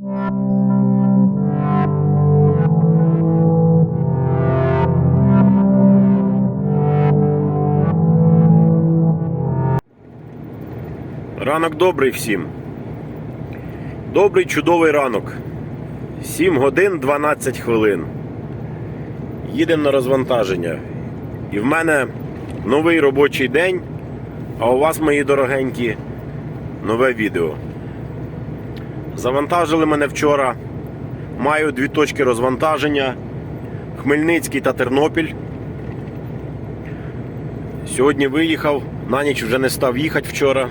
Ранок добрий всім. Добрий чудовий ранок. 7 годин 12 хвилин. Їдемо на розвантаження. І в мене новий робочий день, а у вас, мої дорогенькі, нове відео. Завантажили мене вчора. Маю дві точки розвантаження: Хмельницький та Тернопіль. Сьогодні виїхав, на ніч вже не став їхати вчора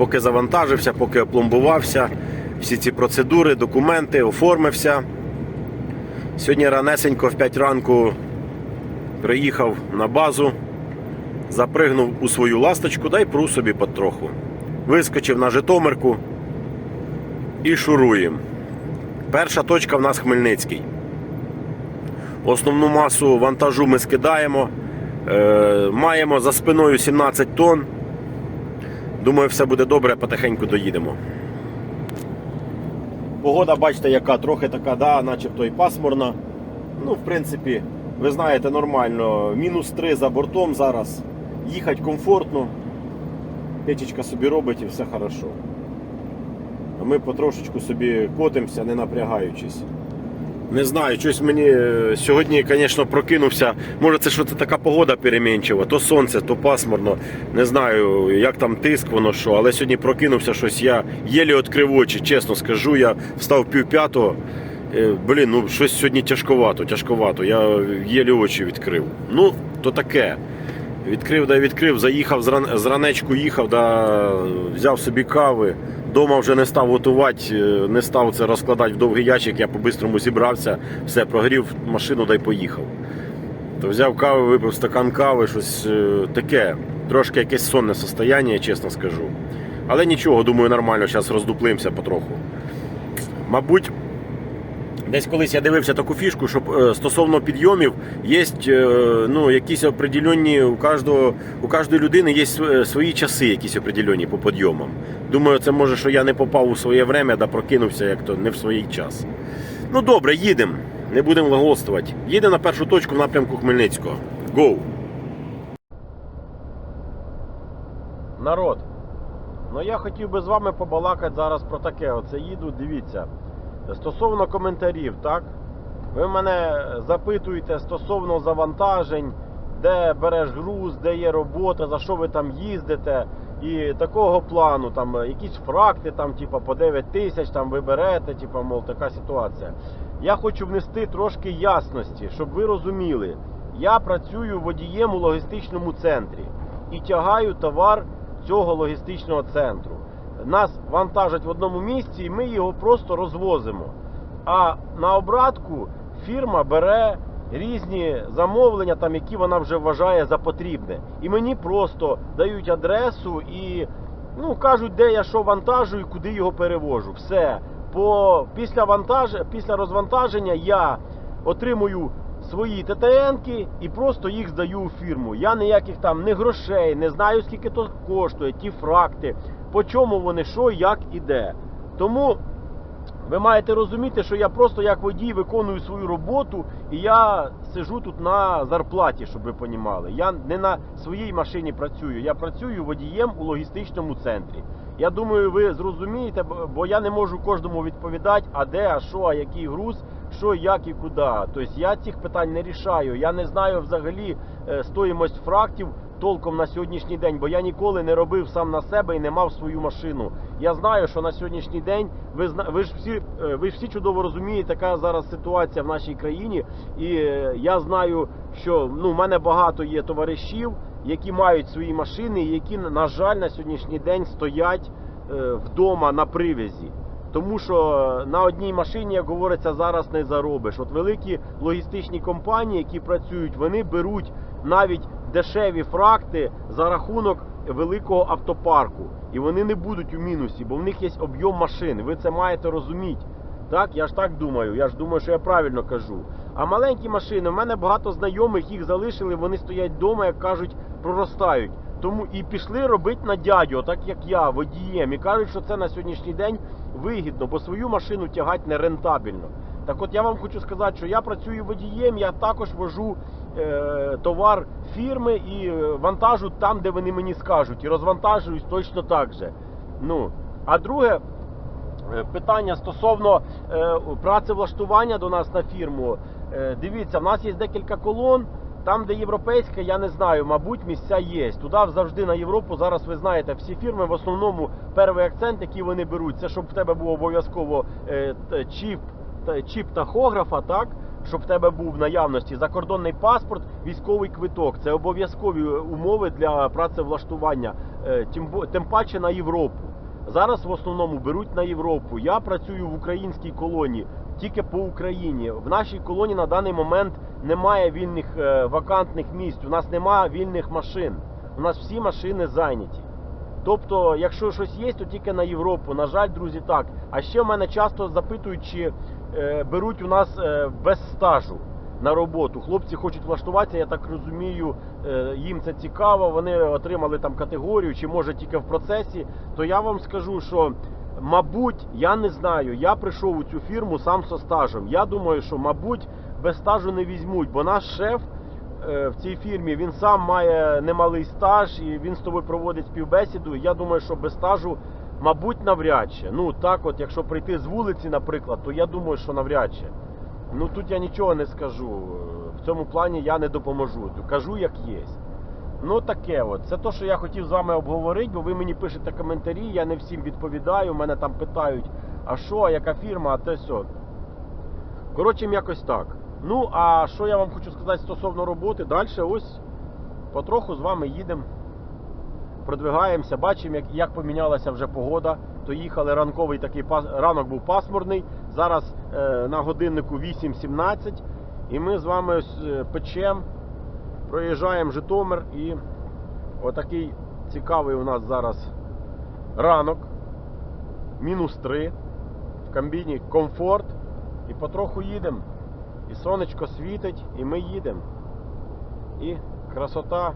поки завантажився, поки опломбувався, всі ці процедури, документи, оформився. Сьогодні ранесенько в 5 ранку приїхав на базу, запригнув у свою ласточку, дай пру собі потроху. Вискочив на Житомирку і шуруємо. Перша точка в нас Хмельницький. Основну масу вантажу ми скидаємо. Е, маємо за спиною 17 тонн. Думаю, все буде добре, потихеньку доїдемо. Погода, бачите, яка трохи така, да, начебто і пасмурна. Ну, в принципі, ви знаєте, нормально. Мінус 3 за бортом зараз. Їхати комфортно. Печечка собі робить і все хорошо. Ми потрошечку собі котимося, не напрягаючись. Не знаю, щось мені е, сьогодні, звісно, прокинувся. Може, це що це така погода перемінчива, то сонце, то пасмурно. Не знаю, як там тиск, воно що, але сьогодні прокинувся щось. Я єлі відкрив очі, чесно скажу. Я встав пів п'ятого. Е, Блін, ну щось сьогодні тяжковато, тяжковато. Я єлі очі відкрив. Ну, то таке. Відкрив, да відкрив, заїхав зран... зранечку їхав, да взяв собі кави. Дома вже не став готувати, е, не став це розкладати в довгий ящик, я по-бистрому зібрався, все, прогрів машину да й поїхав. То взяв кави, випив стакан кави, щось е, таке. Трошки якесь сонне состояння, чесно скажу. Але нічого, думаю, нормально, зараз роздуплимося потроху. Мабуть, Десь колись я дивився таку фішку, що е, стосовно підйомів є ну, якісь определенні, у кожного, у кожної людини є свої часи, якісь определенні по підйомам. Думаю, це може, що я не попав у своє время, да прокинувся як то не в свій час. Ну добре, їдемо. Не будемо лагодствувати. Їдемо на першу точку в напрямку Хмельницького. Гоу! Народ. Ну я хотів би з вами побалакати зараз про таке. Оце їду, дивіться. Стосовно коментарів, так? Ви мене запитуєте стосовно завантажень, де береш груз, де є робота, за що ви там їздите. І такого плану, там якісь фракти, там, типу, по 9 тисяч там ви берете, типу, мов, така ситуація. Я хочу внести трошки ясності, щоб ви розуміли. Я працюю водієм у логістичному центрі і тягаю товар цього логістичного центру нас вантажать в одному місці, і ми його просто розвозимо. А на обратку фірма бере різні замовлення, там, які вона вже вважає за потрібне. І мені просто дають адресу і ну, кажуть, де я що вантажу і куди його перевожу. Все. По, після, вантаж, після розвантаження я отримую свої ТТНки і просто їх здаю у фірму. Я ніяких там не грошей, не знаю скільки то коштує, ті фракти, по чому вони, що, як і де. Тому ви маєте розуміти, що я просто як водій виконую свою роботу, і я сижу тут на зарплаті, щоб ви понімали. Я не на своїй машині працюю, я працюю водієм у логістичному центрі. Я думаю, ви зрозумієте, бо- бо я не можу кожному відповідати, а де, а що, а який груз, що, як і куди. Тобто я цих питань не рішаю. Я не знаю взагалі е, стоїмость фрактів толком на сьогоднішній день, бо я ніколи не робив сам на себе і не мав свою машину. Я знаю, що на сьогоднішній день ви ви ж всі е, ви ж всі чудово розумієте, яка зараз ситуація в нашій країні. І е, я знаю, що ну в мене багато є товаришів, які мають свої машини, які на жаль на сьогоднішній день стоять е, вдома на привязі. Тому що на одній машині, як говориться, зараз не заробиш. От великі логістичні компанії, які працюють, вони беруть навіть дешеві фракти за рахунок великого автопарку. І вони не будуть у мінусі, бо в них є об'єм машин. Ви це маєте розуміти. Так, я ж так думаю. Я ж думаю, що я правильно кажу. А маленькі машини, в мене багато знайомих їх залишили, вони стоять вдома, як кажуть, проростають. тому і пішли робити на дядю, так як я, водієм, і кажуть, що це на сьогоднішній день вигідно, бо свою машину тягати не рентабельно. Так от я вам хочу сказати, що я працюю водієм, я також вожу е, товар фірми і е, вантажу там, де вони мені скажуть, і розвантажуюсь точно так же. Ну, а друге, Е, Питання стосовно е, працевлаштування до нас на фірму. Е, дивіться, в нас є декілька колон. Там, де європейська, я не знаю, мабуть, місця є. Туди завжди на Європу. Зараз ви знаєте, всі фірми в основному перший акцент, який вони беруть, це щоб в тебе був обов'язково е, чіп, чіп тахографа, так? Щоб в тебе був в наявності закордонний паспорт, військовий квиток. Це обов'язкові умови для працевлаштування, е, тим, тим паче на Європу. Зараз в основному беруть на Європу. Я працюю в українській колонії тільки по Україні. В нашій колонії на даний момент немає вільних е, вакантних місць. У нас немає вільних машин. У нас всі машини зайняті. Тобто, якщо щось є, то тільки на Європу. На жаль, друзі, так. А ще в мене часто запитують, чи беруть у нас е, без стажу на роботу. Хлопці хочуть влаштуватися, я так розумію, е, їм це цікаво. Вони отримали там категорію, чи може тільки в процесі. То я вам скажу, що мабуть, я не знаю. Я прийшов у цю фірму сам со стажем. Я думаю, що мабуть без стажу не візьмуть, бо наш шеф е, в цій фірмі він сам має немалий стаж і він з тобою проводить співбесіду. Я думаю, що без стажу, мабуть, навряд чи. Ну так, от, якщо прийти з вулиці, наприклад, то я думаю, що навряд чи. Ну тут я нічого не скажу. В цьому плані я не допоможу. Кажу, як є. Ну таке от. Це те, що я хотів з вами обговорити, бо ви мені пишете коментарі, я не всім відповідаю. Мене там питають, а що, а яка фірма, а те сьо. Коротше, якось так. Ну, а що я вам хочу сказати стосовно роботи? Далі ось потроху з вами їдемо, продвигаємося, бачимо, як, як помінялася вже погода. То їхали ранковий такий ранок був пасмурний. Зараз е, на годиннику 8.17. І ми з вами е, печем, проїжджаємо Житомир і отакий цікавий у нас зараз ранок. Мінус 3. В комбіні комфорт. І потроху їдемо. І сонечко світить, і ми їдемо. І красота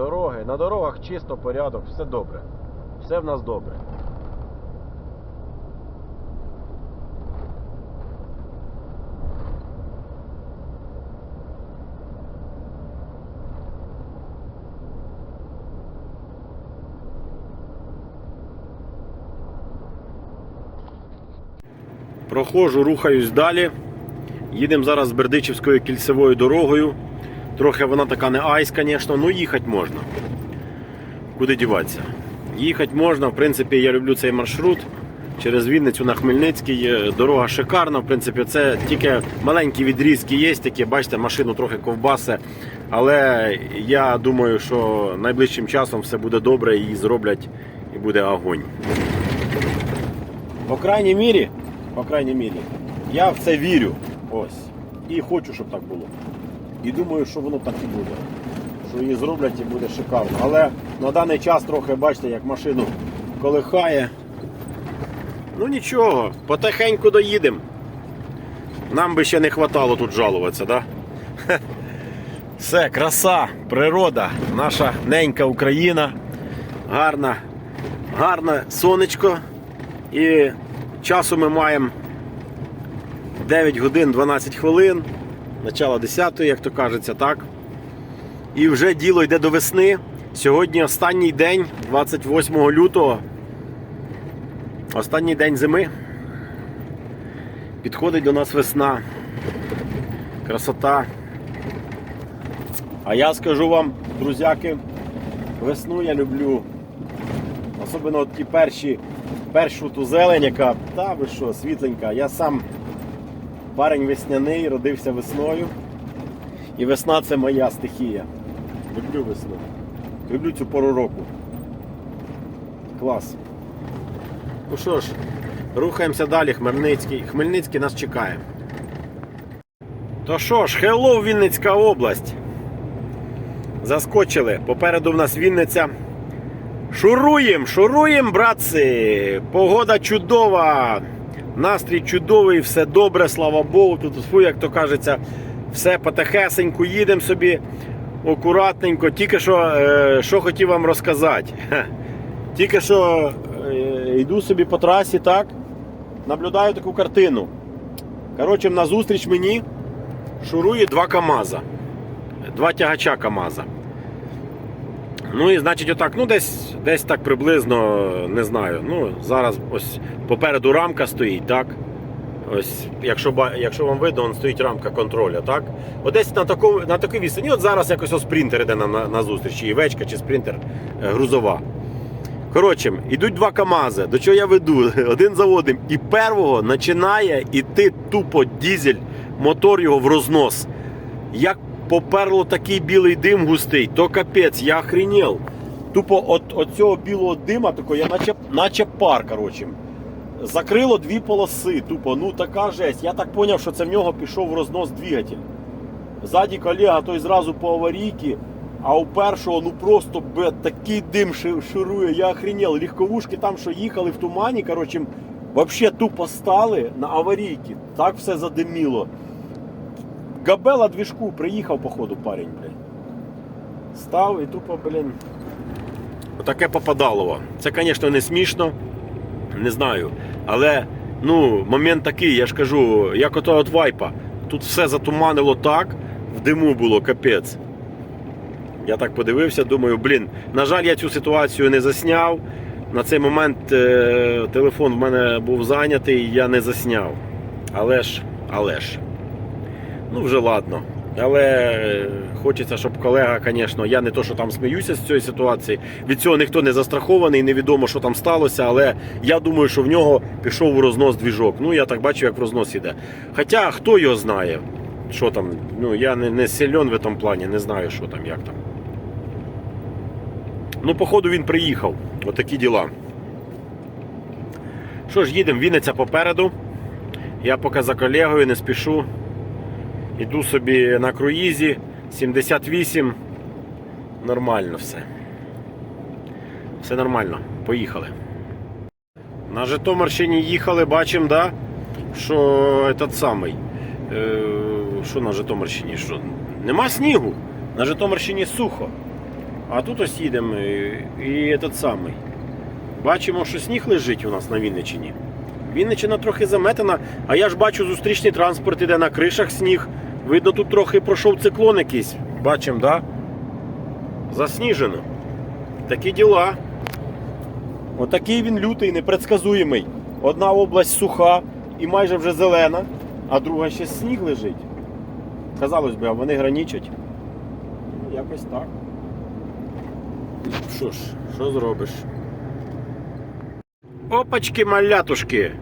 дороги. На дорогах чисто порядок, все добре. Все в нас добре. Проходжу, рухаюсь далі. Їдемо зараз з Бердичівською кільцевою дорогою. Трохи вона така не айс, звісно, але їхати можна. Куди діватися? Їхати можна, в принципі, я люблю цей маршрут. Через Вінницю на Хмельницький. Дорога шикарна. В принципі, це тільки маленькі відрізки є, такі, бачите, машину трохи ковбасе. Але я думаю, що найближчим часом все буде добре, її зроблять і буде огонь. По крайній мірі, по крайній мірі, я в це вірю. Ось. І хочу, щоб так було. І думаю, що воно так і буде. Що її зроблять і буде шикарно. Але на даний час трохи бачите, як машину колихає. Ну нічого, потихеньку доїдемо. Нам би ще не хватало тут жалуватися, да? Все, краса, природа, наша ненька Україна. Гарна, гарне сонечко. І часу ми маємо 9 годин 12 хвилин, начало 10, як то кажеться, так? І вже діло йде до весни. Сьогодні останній день, 28 лютого. Останній день зими. Підходить до нас весна. Красота. А я скажу вам, друзяки, весну я люблю. Особливо ті перші, першу ту зелень, яка, та ви що, світленька. Я сам парень весняний, родився весною. І весна це моя стихія. Люблю весну. Люблю цю пору року. Клас. Ну що ж, рухаємося далі, Хмельницький. Хмельницький нас чекає. То що ж, хеллоу, Вінницька область. Заскочили. Попереду в нас Вінниця. Шуруєм, шуруєм, братці! Погода чудова, настрій чудовий, все добре, слава Богу. Тут, фу, як то кажеться, все потихесеньку їдемо собі. акуратненько. Тільки що, е, що хотів вам розказати. Тільки що е, йду собі по трасі, так? Наблюдаю таку картину. Коротше, назустріч мені шурує два КАМАЗа. Два тягача КАМАЗа. Ну і значить, отак, ну десь, десь так приблизно, не знаю. Ну, зараз ось попереду рамка стоїть, так? Ось, якщо, якщо вам видно, он стоїть рамка контроля, так? От десь на, такому, на такій відстані, от зараз якось ось спринтер іде на, на, на зустріч, чи івечка, чи спринтер е, грузова. Коротше, ідуть два КАМАЗи, до чого я веду, один за одним. І первого починає іти тупо дізель, мотор його в рознос. Як поперло такий білий дим густий, то капець, я охренел. Тупо от, от цього білого дима, такого, я наче, наче пар, коротше. Закрило дві полоси, тупо, ну така жесть. Я так зрозумів, що це в нього пішов рознос двигатель. Ззаді колега той зразу по аварійці, а у першого ну просто бе, такий дим ширує, я охренел. Легковушки там, що їхали в тумані, коротше, взагалі тупо стали на аварійці. Так все задиміло. Габела двіжку приїхав, походу, парень, блядь. Став і тупо, блін. Отаке попадалово. Це, звісно, не смішно. Не знаю. Але ну, момент такий, я ж кажу, як ото от вайпа. Тут все затуманило так, в диму було капець. Я так подивився, думаю, блін, на жаль, я цю ситуацію не засняв. На цей момент е, телефон в мене був зайнятий, я не засняв. Але ж, але ж. Ну, вже ладно. Але е, хочеться, щоб колега, звісно, я не то, що там сміюся з цієї ситуації. Від цього ніхто не застрахований, невідомо, що там сталося, але я думаю, що в нього пішов у рознос двіжок. Ну, я так бачу, як в рознос іде. Хоча хто його знає, що там, ну я не, не сильон в цьому плані, не знаю, що там, як там. Ну, походу, він приїхав. Отакі діла. Що ж, їдемо, Вінниця попереду. Я поки за колегою не спішу. Іду собі на круїзі 78. Нормально все. Все нормально. Поїхали. На Житомирщині їхали, бачимо, да? що этот самий. Е, що на Житомирщині? Що? Нема снігу. На Житомирщині сухо. А тут ось їдемо і, і этот самий. Бачимо, що сніг лежить у нас на Вінниччині. Вінниччина трохи заметена, а я ж бачу, зустрічний транспорт іде на кришах сніг. Видно, тут трохи пройшов циклон якийсь. Бачимо, да? Засніжено. Такі діла. Отакий він лютий, непредсказуємий. Одна область суха і майже вже зелена, а друга ще сніг лежить. Казалось би, а вони граничать. Ну, якось так. Що ж, що зробиш? Опачки малятушки.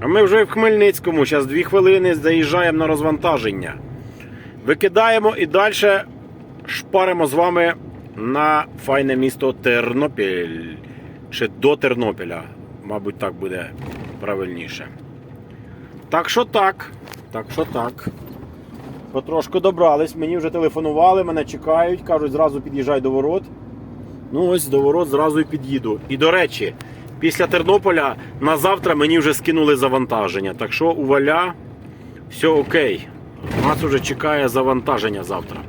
А ми вже в Хмельницькому. Зараз дві хвилини заїжджаємо на розвантаження. Викидаємо і далі шпаримо з вами на файне місто Тернопіль. Чи до Тернопіля. Мабуть, так буде правильніше. Так що так. Так що так. Потрошку добрались. Мені вже телефонували, мене чекають, кажуть, зразу під'їжджай до ворот. Ну ось до ворот зразу і під'їду. І до речі, після Тернополя на завтра мені вже скинули завантаження. Так що у валя все окей. Нас вже чекає завантаження завтра.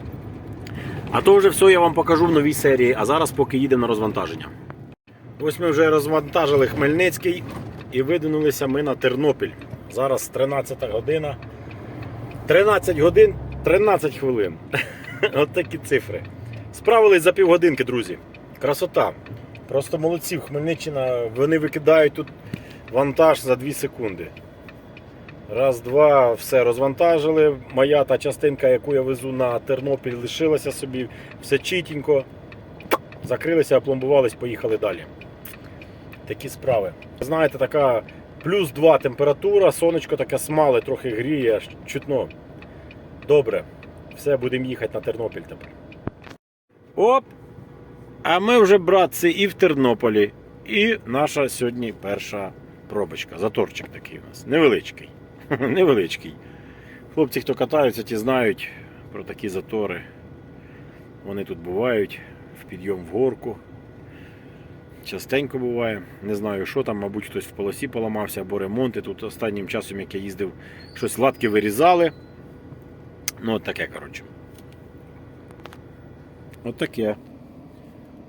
А то вже все я вам покажу в новій серії. А зараз поки їдемо на розвантаження. Ось ми вже розвантажили Хмельницький і видвинулися ми на Тернопіль. Зараз 13 година. 13 годин 13 хвилин. От такі цифри. Справились за півгодинки, друзі. Красота. Просто молодці, Хмельниччина. Вони викидають тут вантаж за 2 секунди. Раз, два, все розвантажили. Моя та частинка, яку я везу на Тернопіль, лишилася собі. Все чітенько. Закрилися, опломбувались, поїхали далі. Такі справи. Знаєте, така плюс 2 температура, сонечко таке смале, трохи гріє, чутно. Добре. Все, будемо їхати на Тернопіль тепер. Оп! А ми вже, братці, і в Тернополі. І наша сьогодні перша пробочка. Заторчик такий у нас. Невеличкий. Невеличкий. Хлопці, хто катаються, ті знають про такі затори. Вони тут бувають в підйом в горку. Частенько буває. Не знаю, що там, мабуть, хтось в полосі поламався або ремонти. Тут останнім часом, як я їздив, щось латки вирізали. Ну, от таке, коротше. Отаке.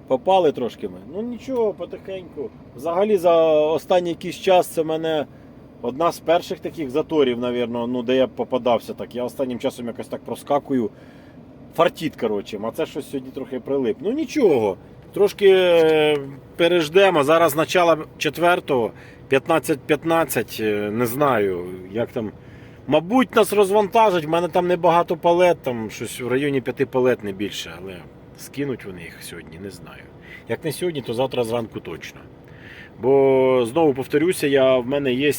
Попали трошки ми. Ну нічого, потихеньку. Взагалі за останній якийсь час це мене одна з перших таких заторів, навірно, ну, де я попадався так. Я останнім часом якось так проскакую. Фартіт, коротше, а це щось сьогодні трохи прилип. Ну нічого. Трошки е, переждемо. Зараз начало 4-го, 15-15, е, не знаю, як там. Мабуть, нас розвантажать, в мене там небагато палет, там щось в районі 5 палет не більше, але скинуть вони їх сьогодні, не знаю. Як не сьогодні, то завтра зранку точно. Бо знову повторюся, я, в мене є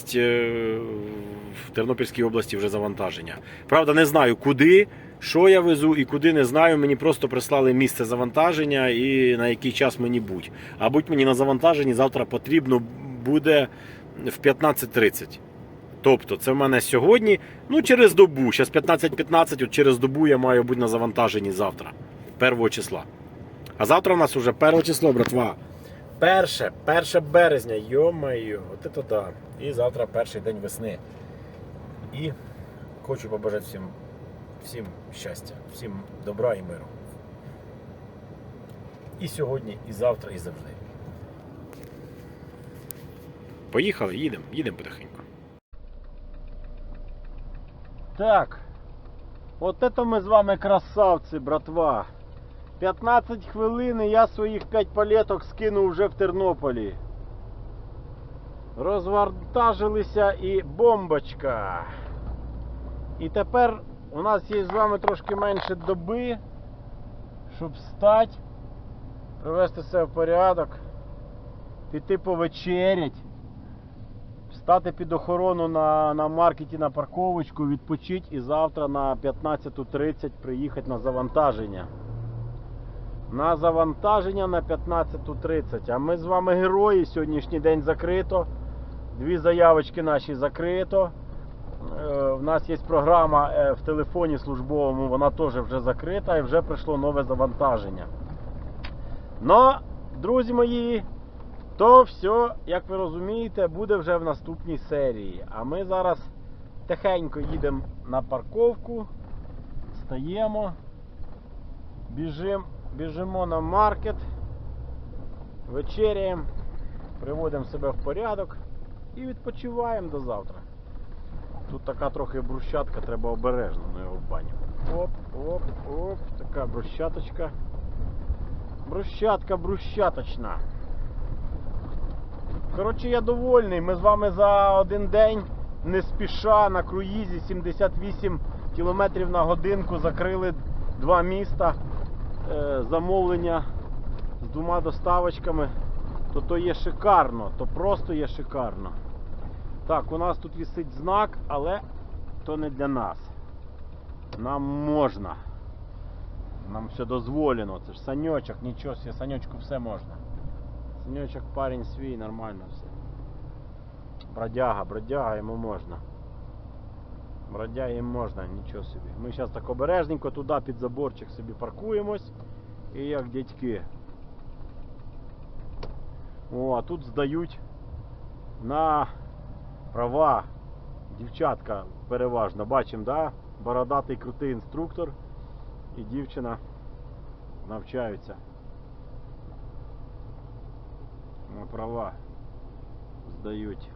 в Тернопільській області вже завантаження. Правда, не знаю куди, що я везу і куди не знаю. Мені просто прислали місце завантаження і на який час мені будь. А будь мені на завантаженні завтра потрібно буде в 15.30. Тобто, це в мене сьогодні, ну через добу. Зараз 15.15, от через добу я маю бути на завантаженні завтра, 1 числа. А завтра у нас уже 1 число, братва. Перше, 1 березня, йо-моє, от це да. І завтра перший день весни. І хочу побажати всім, всім щастя, всім добра і миру. І сьогодні, і завтра, і завжди. Поїхали, їдемо, їдемо потихеньку. Так. От это ми з вами красавці, братва. 15 хвилин і я своїх 5 палеток скинув вже в Тернополі. Розвантажилися і бомбочка. І тепер у нас є з вами трошки менше доби, щоб встати, привести себе в порядок, піти повечерять, стати під охорону на, на маркеті на парковочку, відпочити і завтра на 15.30 приїхати на завантаження. На завантаження на 15.30. А ми з вами герої. Сьогоднішній день закрито. Дві заявочки наші закрито. Е, В нас є програма е, в телефоні службовому, вона теж вже закрита і вже прийшло нове завантаження. Но, друзі мої, то все, як ви розумієте, буде вже в наступній серії. А ми зараз тихенько їдемо на парковку, стаємо, біжимо, біжимо на маркет, вечеряємо, приводимо себе в порядок і відпочиваємо до завтра. Тут така трохи брусчатка, треба обережно на його в баню. Оп, оп, оп, така брусчаточка. Брусчатка брусчаточна. Коротше, я довольний. Ми з вами за один день не спіша на круїзі 78 км на годинку закрили два міста. Е, замовлення з двома доставочками. То то є шикарно, то просто є шикарно. Так, у нас тут висить знак, але то не для нас. Нам можна. Нам все дозволено. Це ж саньочок, нічого себе, саньочку все можна. Саньочок парень свій, нормально все. Бродяга, бродяга йому можна. Бродяги можна, нічого собі. Ми зараз так обережненько туди під заборчик собі паркуємось. І як дядьки. О, а тут здають на права дівчатка переважно. Бачимо, да? бородатий крутий інструктор і дівчина навчаються. На права здають.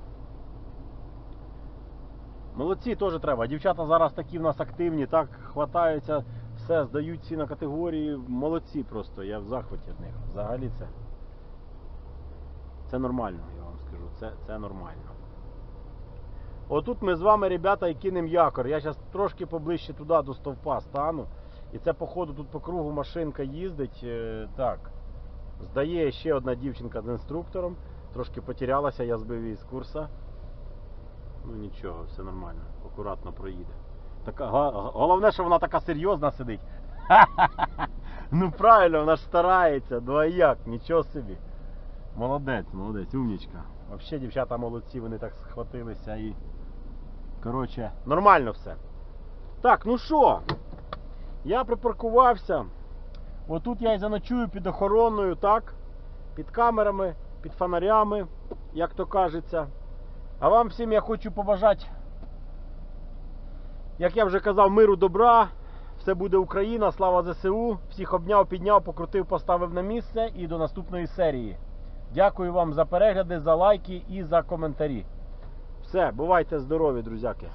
Молодці теж треба. Дівчата зараз такі в нас активні, так хватаються, все, здають всі на категорії. Молодці просто, я в захваті від них. Взагалі це. Це нормально, я вам скажу. Це, це нормально. Отут ми з вами, ребята, і кинемо якор. Я зараз трошки поближче туди до стовпа стану. І це, походу, тут по кругу машинка їздить. Е, Так. Здає ще одна дівчинка з інструктором. Трошки потерялася, я збив її з курсу. Ну нічого, все нормально, акуратно проїде. Така, головне, що вона така серйозна сидить. Ну правильно, вона ж старається, ну а як, нічого собі. Молодець, молодець, умнічка. Взагалі дівчата молодці, вони так схватилися і. Коротше, нормально все. Так, ну що? Я припаркувався. Отут я і заночую під охороною, так? Під камерами, під фонарями, як то кажеться. А вам всім я хочу побажати, як я вже казав, миру добра, Все буде Україна, слава ЗСУ. Всіх обняв, підняв, покрутив, поставив на місце і до наступної серії. Дякую вам за перегляди, за лайки і за коментарі. Все, бувайте здорові, друзяки.